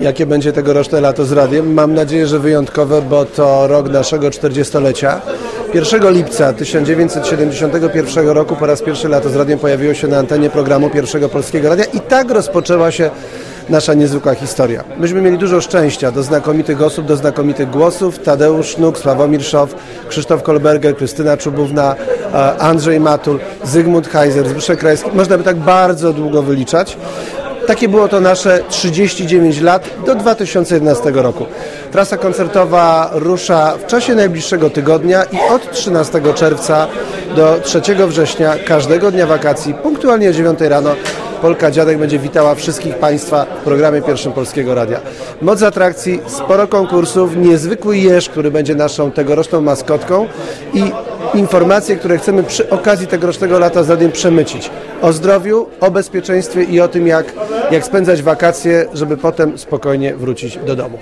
Jakie będzie tegoroczne lato z radiem? Mam nadzieję, że wyjątkowe, bo to rok naszego 40-lecia. 1 lipca 1971 roku po raz pierwszy lato z radiem pojawiło się na antenie programu Pierwszego Polskiego Radia i tak rozpoczęła się nasza niezwykła historia. Myśmy mieli dużo szczęścia do znakomitych osób, do znakomitych głosów. Tadeusz Sznuk, Sławomir Szow, Krzysztof Kolberger, Krystyna Czubówna, e, Andrzej Matul, Zygmunt Heiser, Zbyszek Krajski. Można by tak bardzo długo wyliczać. Takie było to nasze 39 lat do 2011 roku. Trasa koncertowa rusza w czasie najbliższego tygodnia i od 13 czerwca do 3 września każdego dnia wakacji, punktualnie o 9 rano, Polka Dziadek będzie witała wszystkich Państwa w programie Pierwszym Polskiego Radia. Moc atrakcji, sporo konkursów, niezwykły jeż, który będzie naszą tegoroczną maskotką i informacje, które chcemy przy okazji tegorocznego lata z radiem przemycić. O zdrowiu, o bezpieczeństwie i o tym, jak, jak spędzać wakacje, żeby potem spokojnie wrócić do domu.